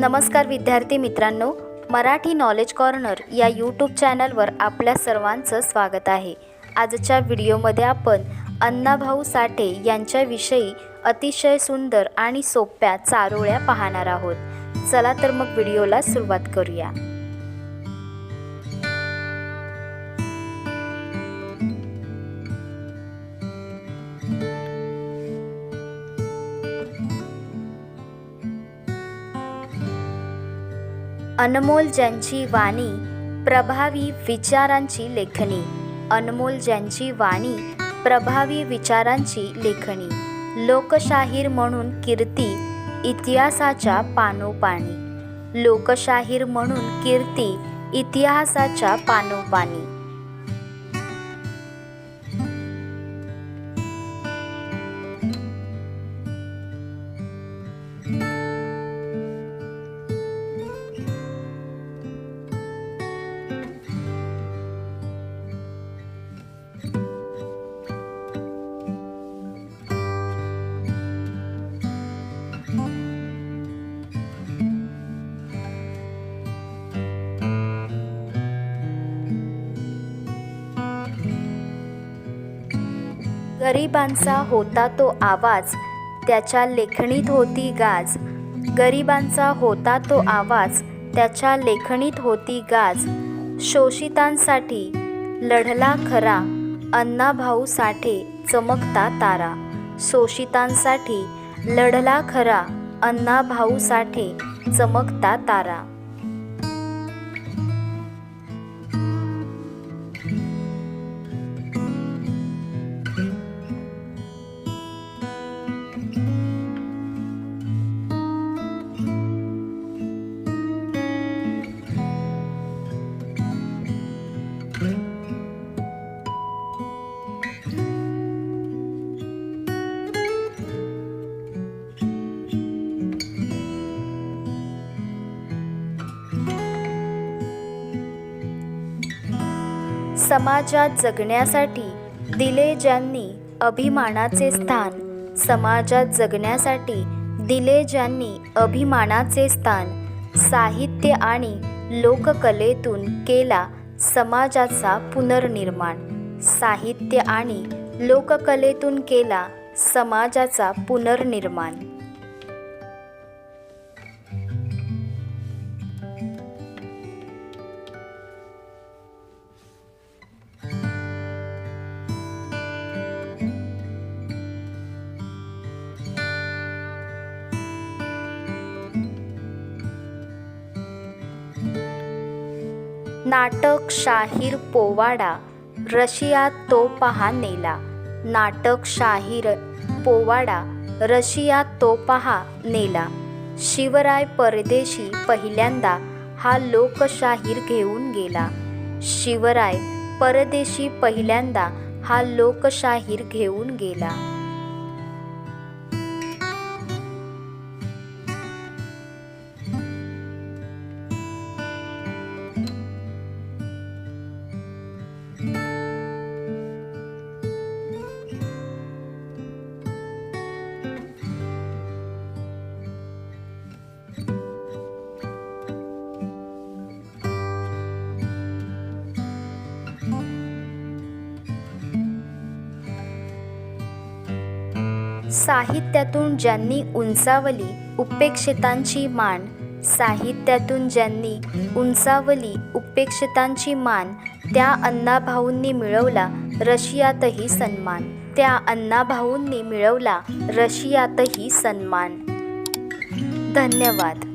नमस्कार विद्यार्थी मित्रांनो मराठी नॉलेज कॉर्नर या यूट्यूब चॅनलवर आपल्या सर्वांचं स्वागत आहे. आजच्या व्हिडिओमध्ये आपण अण्णाभाऊ साठे यांच्याविषयी अतिशय सुंदर आणि सोप्या चारोळ्या पाहणार आहोत. चला तर मग व्हिडिओला सुरुवात करूया. अनमोल ज्यांची वाणी प्रभावी विचारांची लेखणी. अनमोल ज्यांची वाणी प्रभावी विचारांची लेखणी. लोकशाहीर म्हणून कीर्ती इतिहासाच्या पानोपाणी. लोकशाहीर म्हणून कीर्ती इतिहासाच्या पानोपानी गरिबांचा होता तो आवाज त्याच्या लेखणीत होती गाज. गरिबांचा होता तो आवाज त्याच्या लेखणीत होती गाज. शोषितांसाठी लढला खरा अण्णाभाऊ साठे चमकता तारा. शोषितांसाठी लढला खरा अण्णाभाऊ साठे चमकता तारा. समाजात जगण्यासाठी दिले ज्यांनी अभिमानाचे स्थान समाजात जगण्यासाठी दिले ज्यांनी अभिमानाचे स्थान साहित्य आणि लोककलेतून केला समाजाचा पुनर्निर्माण साहित्य आणि लोककलेतून केला समाजाचा पुनर्निर्माण. नाटक शाहीर पोवाडा रशियात तो पहा नेला. नाटक शाहीर पोवाडा रशियात तो पहा नेला. शिवराय परदेशी पहिल्यांदा हा लोकशाहीर घेऊन गेला. शिवराय परदेशी पहिल्यांदा हा लोकशाहीर घेऊन गेला. साहित्यातून ज्यांनी उंचावली उपेक्षितांची मान साहित्यातून ज्यांनी उंचावली उपेक्षितांची मान त्या अण्णाभाऊंनी मिळवला रशियातही सन्मान. त्या अण्णाभाऊंनी मिळवला रशियातही सन्मान. धन्यवाद.